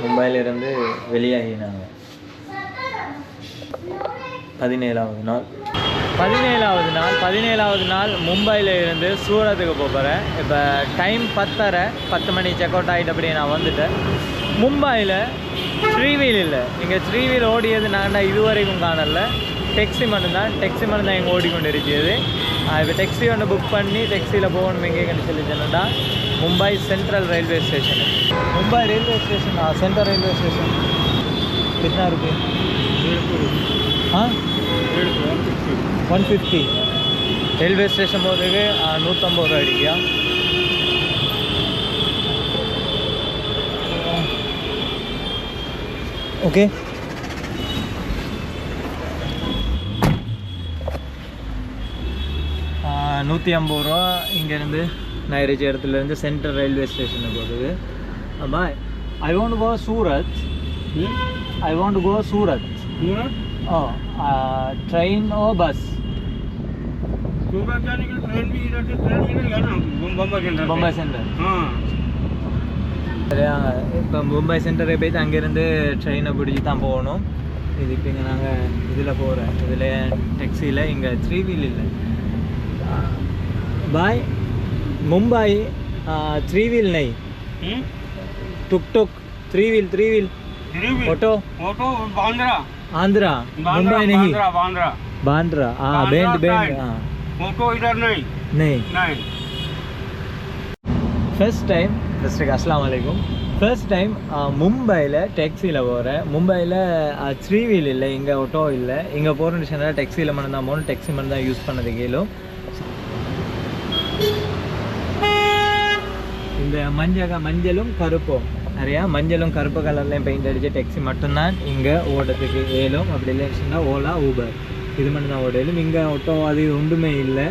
மும்பையிலிருந்து வெளியாகினாங்க. பதினேழாவது நாள். பதினேழாவது நாள் பதினேழாவது நாள் மும்பையில் இருந்து சூரத்துக்கு போக போகிறேன் இப்போ டைம் பத்தரை பத்து மணி செக் அவுட் ஆகிட்டு அப்படியே நான் வந்துட்டேன். மும்பையில் ஸ்ரீவீல் இல்லை. இங்கே ஸ்ரீவீல் ஓடியது நான் இதுவரைக்கும் காணல. டெக்ஸி மட்டும்தான். டெக்ஸி மட்டும்தான் இங்கே ஓடிக்கொண்டு இருக்கிறது இப்போ டெக்ஸி ஒன்று புக் பண்ணி டெக்ஸியில் போகணும் எங்கேன்னு சொல்லி சொன்னா Mumbai central railway station Mumbai railway station central railway station கிட்டா இருக்குது ஆ? ஒன் ஃபிஃப்டி ரயில்வே ஸ்டேஷன் போகிறதுக்கு நூற்றம்பது ரூபா அடிக்கியா? ஓகே. நூற்றி ஐம்பது ரூபா இங்கேருந்து நான் இருக்கிற இடத்துலேருந்து சென்ட்ரல் ரயில்வே ஸ்டேஷனுக்கு போகுது பாய் I want go Surat I want go Surat or train or bus Mumbai centre இப்போ மும்பை சென்டருக்கு போய் அங்கேருந்து ட்ரெயினை பிடிச்சி தான் போகணும். இது இப்போ இங்கே நாங்கள் இதில் போகிறோம் இதில் டெக்ஸியில் இங்கே த்ரீ வீல் இல்லை பாய் મુંબઈ த்ரீ વ્હીલ நெய் tuk tuk three wheel three wheel auto auto Andhra Andhra Mumbai નહીં બાંદ્રા બાંદ્રા હા બેન્ડ બેન્ડ હા ઓટો ઇધર નહીં નહીં નહીં ஃபர்ஸ்ட் டைம் ஃபர்ஸ்ட்டுக்கு அஸ்லாம் வலைக்கும் ஃபர்ஸ்ட் டைம் மும்பையில் டெக்ஸியில் போகிறேன் மும்பையில் த்ரீ வீல் இல்லை இங்கே ஆட்டோ இல்லை. இங்கே போகிறேன்னு சொன்னால் டெக்ஸியில் மட்டும்தான் போகணும் டேக்ஸி மட்டும் தான் யூஸ் பண்ணது கீழும் இந்த மஞ்சள் மஞ்சளும் கருப்பும். நிறையா மஞ்சளும் கருப்பு கலர்லையும் பெயிண்ட் அடித்த டேக்ஸி மட்டும்தான் இங்கே ஓடுறதுக்கு. ஏலும் அப்படி இல்லைன்னு சொன்னால் ஓலா ஊபர். இது மட்டும் தான் ஓடலும் இங்கே ஒட்டோ அது ஒன்றுமே இல்லை.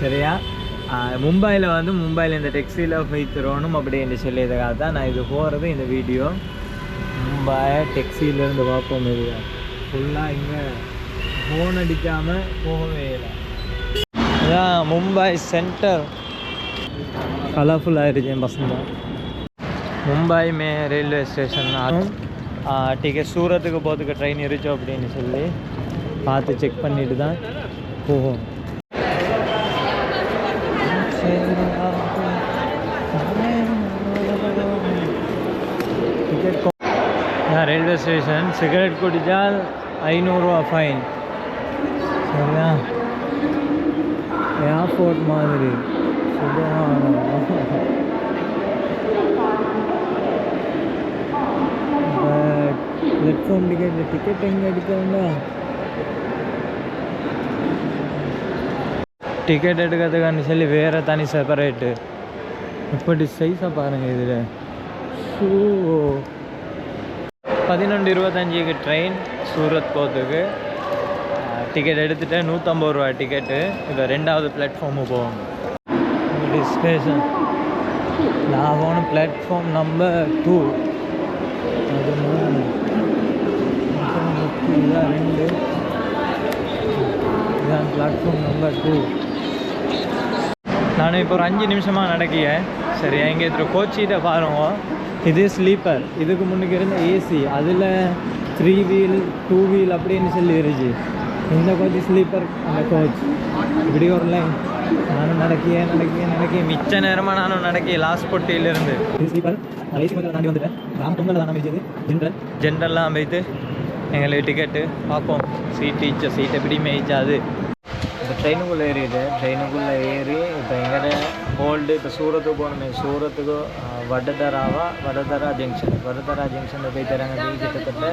சரியா? மும்பையில் வந்து மும்பையில் இந்த டெக்ஸியில் போய் அப்படின்னு சொல்லியதுக்காக தான் நான் இது போகிறது இந்த வீடியோ மும்பை டெக்ஸிலேருந்து பார்ப்போம் இது. ஃபுல்லாக இங்கே ஃபோன் அடிக்காமல் போகவே இல்லை. அதான் மும்பை சென்டர் कलरफुल ஆயிருச்சு என் பசங்க மும்பை மே ரயில்வே ஸ்டேஷன் அதுவும் டிக்கெட் சூரத்துக்கு போகிறதுக்கு ட்ரெயின் இருச்சோ அப்படின்னு சொல்லி பார்த்து செக் பண்ணிட்டு தான் போகும் டிக்கெட் நான் ரயில்வே ஸ்டேஷன் சிகரெட் குடித்தால் ஐநூறுரூவா ஃபைன் சரியா ஏர்போர்ட் மாதிரி பிளாட்ஃபார்ம் டிக்கெட் டிக்கெட் எங்கே எடுக்கணும்னா டிக்கெட் எடுக்கிறதுக்கான சொல்லி வேறு தனி செப்பரேட்டு இப்படி சைஸாக பாருங்கள் இதில். ஸோ பதினொன்று இருபத்தஞ்சுக்கு ட்ரெயின் சூரத் போகிறதுக்கு டிக்கெட் எடுத்துகிட்டு நூற்றம்பது ரூபா டிக்கெட்டு இப்போ ரெண்டாவது பிளாட்ஃபார்மு போவாங்க இது நான் போன பிளாட்ஃபார்ம் நம்பர் டூ அது மூணு இதான் ரெண்டு இதான் பிளாட்ஃபார்ம் நம்பர் டூ நான் இப்போ ஒரு அஞ்சு நிமிஷமாக நடக்கிய சரி எங்கே இருக்கிற கோச்சிகிட்ட பாருங்க. இது ஸ்லீப்பர் இதுக்கு முன்னுக்கு இருந்த ஏசி அதில் த்ரீ வீல் டூ வீல் அப்படின்னு சொல்லி இருந்துச்சு இந்த கோச் ஸ்லீப்பர் அந்த கோச் இப்படி ஒரு லைன் நானும் நடக்கிய நடக்கிய நடக்கிய மிச்ச நேரமாக நானும் நடக்கிய லாஸ்ட் பொட்டியிலிருந்து ஸ்லீப்பர் ஏசி கொஞ்சம் தாண்டி வந்துட்டேன் ராம் பொங்கல் தான் அமைச்சது ஜென்ரல் ஜென்ரல்லாம் அமைத்து எங்களுக்கு டிக்கெட்டு பார்ப்போம் சீட் ஈச்ச சீட் எப்படி மேய்ச்சாது இப்போ ட்ரெயினுக்குள்ளே ஏறிடு ட்ரெயினுக்குள்ளே ஏறி இப்போ எங்கே ஓல்டு இப்போ சூரத்துக்கு போகணுமே சூரத்துக்கு வடதராவா வடதரா ஜங்ஷன் வடதரா ஜங்ஷனில் போய் தராங்க கிட்டத்தட்ட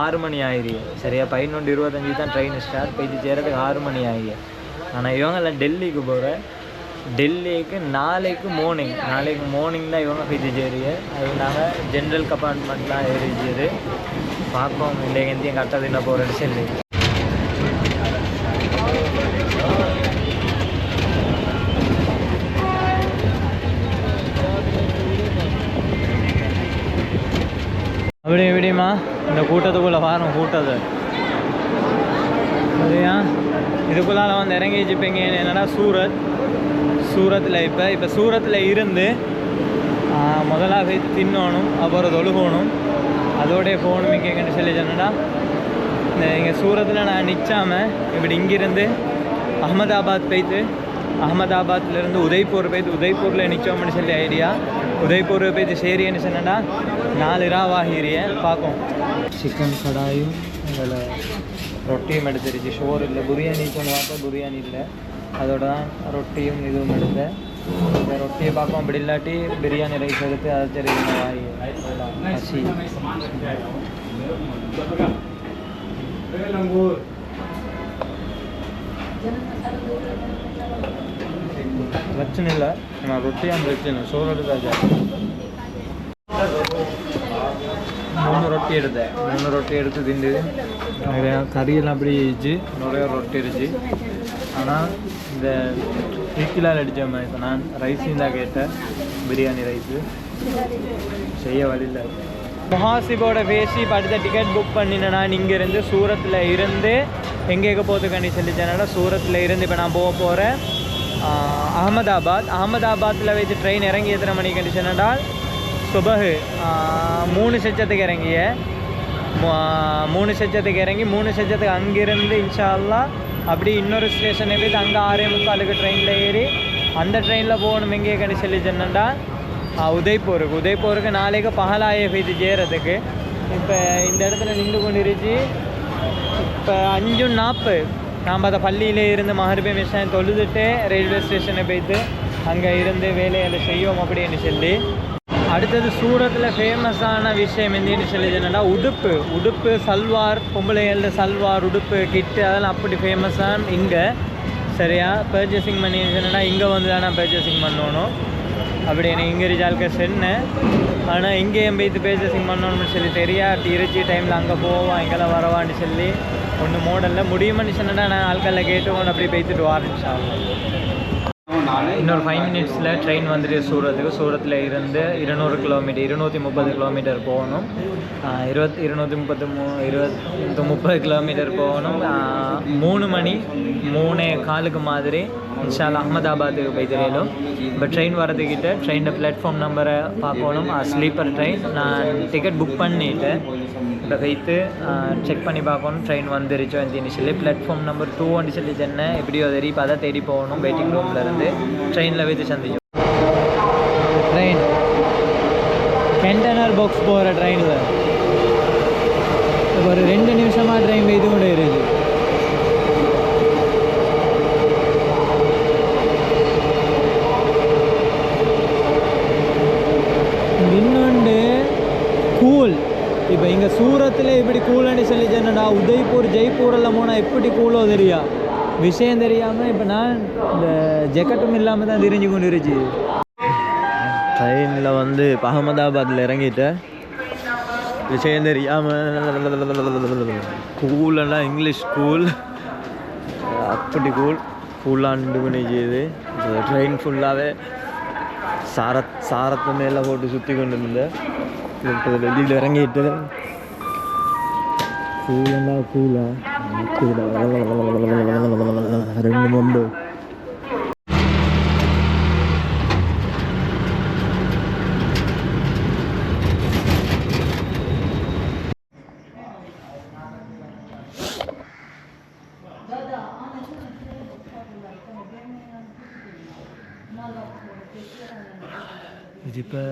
ஆறு மணி ஆயிடுது சரியா பதினொன்று இருபத்தஞ்சி தான் ட்ரெயின் ஸ்டார்ட் போயிட்டு சேரதுக்கு ஆறு மணி ஆகி ஆனால் இவங்கெல்லாம் டெல்லிக்கு போகிறேன் டெல்லிக்கு நாளைக்கு மார்னிங் நாளைக்கு மார்னிங் தான் இவங்க போயிட்டு சேரிய அது நாங்கள் ஜென்ரல் கம்பார்ட்மெண்ட்லாம் ஏறிச்சது பார்ப்போம் இல்லை எந்தையும் கரெக்டாக தின்ன போகிறேன்னு சொல்லி அப்படி எப்படிம்மா இந்த கூட்டத்துக்குள்ளே வாரம் கூட்டது சரியா? இதுக்குள்ளால வந்து இறங்கி வச்சுப்பீங்க என்னன்னா சூரத். சூரத்தில் இப்போ இப்போ சூரத்தில் இருந்து முதலாக போய் தின்னணும் அப்புறம் தொழுகணும். அதோடய போகணும் இங்கே எங்கன்னு சொல்லி சொன்னடா இந்த இங்கே சூரத்தில் நான் நிற்காமல் இப்படி இங்கிருந்து அகமதாபாத் போய்த்து அகமதாபாத்லேருந்து உதய்பூர் போய்த்து உதய்பூரில் நிற்கோம்னு சொல்லி ஐடியா உதய்பூர் போய்த்து சேரியன்னு சொன்னடா நாலு ரா வாங்கிறிய பார்க்கும் சிக்கன் கடாயும் அதில் ரொட்டியும் எடுத்துருச்சு. ஷோர் இல்லை பிரியாணி கொண்டு பார்த்தா பிரியாணி இல்லை. அதோட தான் ரொட்டியும் இதுவும் எடுத்தேன். இந்த ரொட்டியை பார்க்கும் அப்படி இல்லாட்டி பிரியாணி ரைஸ் எடுத்து அதை சரி வாங்கி பசி. பிரச்சனை இல்லை நான் ரொட்டி அந்த பிரச்சனை சோறு எடுத்தாச்சா. மூணு ரொட்டி எடுத்தேன். மூணு ரொட்டி எடுத்து திண்டு. நிறையா கறியெல்லாம் அப்படி இருந்துச்சு நிறைய ரொட்டி இருந்துச்சு ஆனால் இந்த வீக்கிலால் அடித்த மாதிரி இப்போ நான் ரைஸையும் தான் கேட்டேன். பிரியாணி ரைஸு. செய்ய வழியில் முஹாசிபோட பேசி இப்போ டிக்கெட் புக் பண்ணினேன் நான் இங்கேருந்து சூரத்தில் இருந்து எங்கே போகிறதுக்காண்டி சொல்லிச்சேனால சூரத்தில் இருந்து இப்போ நான் போக போகிறேன் அகமதாபாத். அகமதாபாத்தில் வச்சு ட்ரெயின் இறங்கி எத்தனை மணிக்கு என்றால் சுபகு மூணு செச்சத்துக்கு இறங்கிய. மூணு செச்சத்துக்கு இறங்கி மூணு செச்சத்துக்கு அங்கிருந்து இன்ஷா அப்படி இன்னொரு ஸ்டேஷனை போய் அங்கே ஆறே முக்காலுக்கு ட்ரெயினில் ஏறி அந்த ட்ரெயினில் போகணும் எங்கேயே கண்டு சொல்லி சொன்னேன்டா உதய்பூருக்கு. உதய்பூருக்கு நாளைக்கு பகலாய போய்த்து சேரத்துக்கு இப்போ இந்த இடத்துல நின்று கொண்டு இருந்துச்சு இப்போ அஞ்சு நாற்பது. நாம் அதை பள்ளியிலே இருந்து மகர்பே மிஷன் தொழுதுட்டு ரயில்வே ஸ்டேஷனை போய்த்து அங்கே இருந்து வேலைகளை செய்வோம் அப்படின்னு சொல்லி. அடுத்தது சூரத்தில் ஃபேமஸான விஷயம் என்னன்னு சொல்லி என்னென்னா உடுப்பு. உடுப்பு சல்வார் பொம்பளைகள சல்வார் உடுப்பு கிட்டு அதெல்லாம் அப்படி ஃபேமஸான இங்கே. சரியா? பர்ச்சேசிங் பண்ணி என்னென்னா இங்கே வந்து தானே பர்ச்சேசிங் பண்ணணும். அப்படி எனக்கு இங்கே ரிஜால்க்க சென்னேன் ஆனால் இங்கேயும் போய்த்து பர்ச்சேசிங் பண்ணணும்னு சொல்லி தெரியா இருச்சி டைமில் அங்கே போவோம் இங்கெல்லாம் வரவான்னு சொல்லி. ஒன்று மோடலில் முடியுமான்னு சொன்னால் நான் ஆட்களில் கேட்டு அப்படி பேசிட்டு வரேன் இன்னொரு ஃபைவ் மினிட்ஸில் ட்ரெயின் வந்துட்டு சூரத்துக்கு. சூரத்தில் இருந்து இருநூறு கிலோமீட்டர் இருநூற்றி முப்பது கிலோமீட்டர் போகணும். இருபத் இருநூற்றி முப்பத்து மூ இருபத்தி முப்பது கிலோமீட்டர் போகணும். மூணு மணி மூணே காலுக்கு மாதிரி இன்ஷால்லா அகமதாபாத்துக்கு போய்த்திரையிலும் இப்போ ட்ரெயின் வரதுக்கிட்ட ட்ரெயினில் பிளாட்ஃபார்ம் நம்பரை பார்க்கணும். ஸ்லீப்பர் ட்ரெயின் நான் டிக்கெட் புக் பண்ணிவிட்டு வைத்து செக் பண்ணி பார்க்கணும். ட்ரெயின் வந்துருச்சோ அப்படின்னு சொல்லி பிளாட்ஃபார்ம் நம்பர் டூ வந்து சொல்லி சென்னை. எப்படியோ தெரியும் இப்போ அதை தேடி போகணும் வெயிட்டிங் ரூமில் இருந்து. ட்ரெயினில் வைத்து சந்திச்சோம் ட்ரெயின் கண்டெய்னர் பாக்ஸ் போகிற ட்ரெயினில் ஒரு ரெண்டு நிமிஷமாக ட்ரெயின் இது கூட இருக்குது இன்னொன்று இப்போ இங்கே சூரத்தில் இப்படி கூலன்னு சொல்லி சொன்னடா உதய்பூர் ஜெய்ப்பூரில் போனால் எப்படி கூலோ தெரியா? விஷயம் தெரியாமல் இப்போ நான் இந்த ஜெக்கெட்டும் இல்லாமல் தான் தெரிஞ்சு கொண்டு இருந்துச்சு. ட்ரெயினில் வந்து இப்போ அகமதாபாத்தில் இறங்கிட்டேன் விஷயம் தெரியாமல் கூலன்னா இங்கிலீஷ் கூல் அப்படி கூல் கூலாண்டு பண்ணிச்சுது ட்ரெயின் ஃபுல்லாகவே சாரத் சாரத்து மேலே போட்டு சுற்றி கொண்டு இருந்தேன் இப்போ வெளியில் இறங்கிட்டு கூலண்டா கூலா ரெண்டு மொண்டு இது இப்போ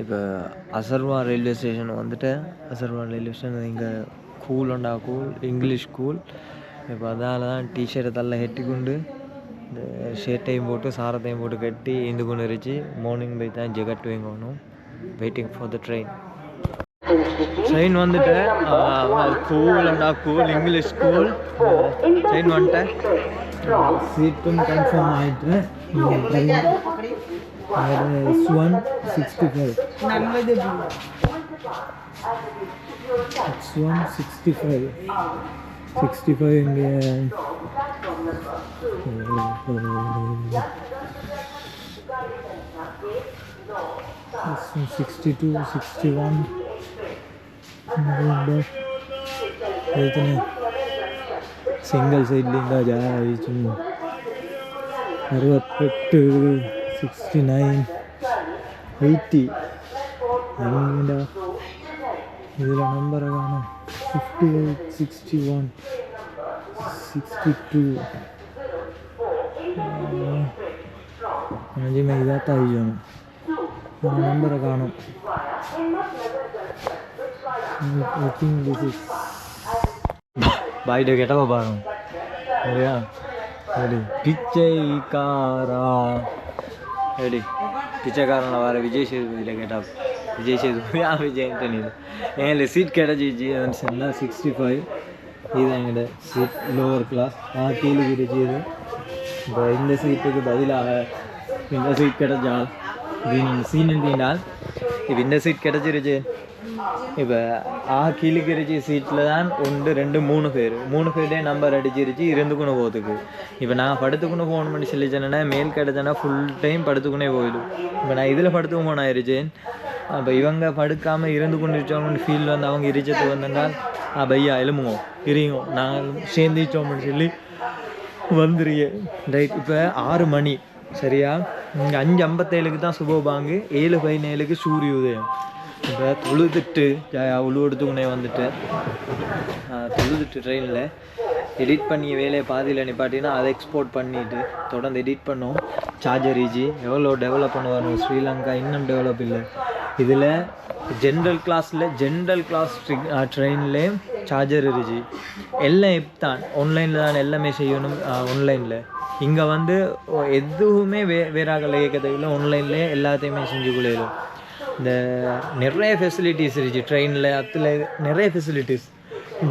இப்போ அசர்வா ரயில்வே ஸ்டேஷன் வந்துட்டு அசர்வா ரயில்வே ஸ்டேஷன் இங்கே கூலுண்டா கூல் இங்கிலீஷ் கூல் இப்போ அதால் தான் டிஷர்ட்டை தள்ள கட்டிக்கொண்டு இந்த ஷர்ட்டையும் போட்டு சாரத்தையும் போட்டு கட்டி இந்து கொண்டு இருந்துச்சு மார்னிங் போய் தான் ஜெகட் வாங்கணும். Waiting for the train train வந்துட்டு கூல் அண்டா கூல் இங்கிலீஷ் கூல் ட்ரெயின் வந்துட்டேன் சீட்டும் கன்ஃபார்ம் ஆகிட்டு one sixty five it's one sixty five sixty five இங்கே சிக்ஸ்டி டூ சிக்ஸ்டி ஒன் எத்தனை சிங்கிள் சைட்லேருந்தா ஜாயிச்சு அறுபத்தெட்டு சிக்ஸ்டி நைன் எயிட்டி எங்கடா இதில் நம்பரை காணும் fifty eight sixty one sixty two அஞ்சுமே இதாக தாயிச்சோம் நம்பரை காணும் ஐ திங்க் திஸ் இஸ் பாய்ட கேட்டவா பாருங்க வர விஜய் சேதுபதியில் கேட்டால் விஜய் சேதுபதி ஆ விஜய் நீ எங்களுக்கு சீட் கிடச்சிச்சு சொன்னால் சிக்ஸ்டி ஃபைவ் இது எங்கிட்ட சீட் லோவர் கிளாஸ் ஆ கீழே கிடைச்சி இது இப்போ இந்த சீட்டுக்கு பதிலாக இந்த சீட் கிடச்சால் இது நீங்கள் சீன் இருந்தீங்கனால் இப்போ இந்த சீட் கிடச்சிருச்சு இப்போ ஆ கீழிக்கிருச்சி சீட்டில் தான் ஒன்று ரெண்டு மூணு பேர். மூணு பேர்டே நம்பர் அடிச்சிருச்சு இருந்துக்குன்னு போகிறதுக்கு இப்போ நான் படுத்துக்குன்னு ஃபோன் பண்ணி சொல்லிச்சேன்னா மேல் கிடச்சேன்னா ஃபுல் டைம் படுத்துக்குனே போயிடும். இப்போ நான் இதில் படுத்துக்கு போனாயிருச்சேன் அப்போ இவங்க படுக்காமல் இருந்து கொண்டு ஃபீல் வந்து அவங்க இரிச்சத்து வந்தால் ஆ பையா எலும்புங்க இருங்க நாங்கள் சேர்ந்துச்சோம்னு சொல்லி வந்துருங்க. ரைட் இப்போ ஆறு மணி. சரியா? இங்கே அஞ்சு ஐம்பத்தேழுக்கு தான் சுபபாங்கு ஏழு பதினேழுக்கு சூரிய உதயம். இப்போ தொழுதுட்டு ஜாயா உழு எடுத்துக்குனே வந்துட்டு தொழுதுட்டு ட்ரெயினில் எடிட் பண்ணி வேலையை பாதியில் நிப்பாட்டினா அதை எக்ஸ்போர்ட் பண்ணிவிட்டு தொடர்ந்து எடிட் பண்ணோம். சார்ஜர் ஈஜி எவ்வளோ டெவலப் பண்ணுவாங்க ஸ்ரீலங்கா இன்னும் டெவலப் இல்லை. இதில் ஜென்ரல் கிளாஸில் ஜென்ரல் கிளாஸ் ட்ரெயின்லேயும் சார்ஜர் இருஜி எல்லாம் இப்பதான் ஆன்லைனில் தான் எல்லாமே செய்யணும் ஆன்லைனில் இங்கே வந்து எதுவுமே வே வேறாக இல்லை ஆன்லைன்லேயே எல்லாத்தையுமே செஞ்சு கொள்ளிடும் இந்த நிறைய ஃபெசிலிட்டிஸ் இருந்துச்சு ட்ரெயினில் அதில் நிறைய ஃபெசிலிட்டிஸ்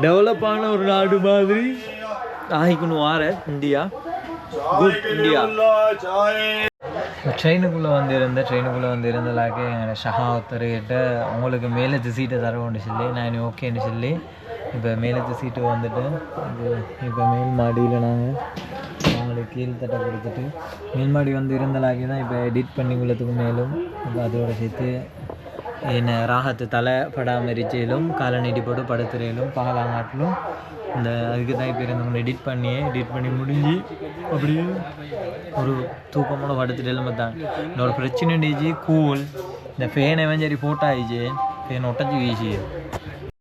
டெவலப்பான ஒரு நாடு மாதிரி. ஆகிக்கணும் வார இந்தியா. குட் இந்தியா ட்ரெயினுக்குள்ளே வந்திருந்த ட்ரெயினுக்குள்ளே வந்து இருந்தலாக்கே ஷஹா ஒருத்தர்கிட்ட உங்களுக்கு மேலத்து சீட்டை தர சொல்லி நான் ஓகேன்னு சொல்லி இப்போ மேலத்து சீட்டு வந்துட்டு இப்போ மேல் மாடியில் நாங்கள் அவங்களுக்கு கீழ்த்தட்டை கொடுத்துட்டு மேல்மாடி வந்து இருந்தலாக்கி தான் இப்போ எடிட் பண்ணி உள்ளதுக்கு மேலும். இப்போ அதோட சேர்த்து என்ன ராகத்து தலை படாமல் இருச்சேலும் போட்டு படுத்துறையிலும் பகலாங்காட்டிலும் இந்த அதுக்கு தான் இப்போ இருந்தவங்க எடிட் பண்ணி எடிட் பண்ணி முடிஞ்சு அப்படியே ஒரு தூக்கமோட படுத்துட்டு எல்லாம் தான். பிரச்சனை கூல் இந்த ஃபேன் எவன் சரி போட்டாயிச்சு ஃபேன் ஒட்டச்சு வீசி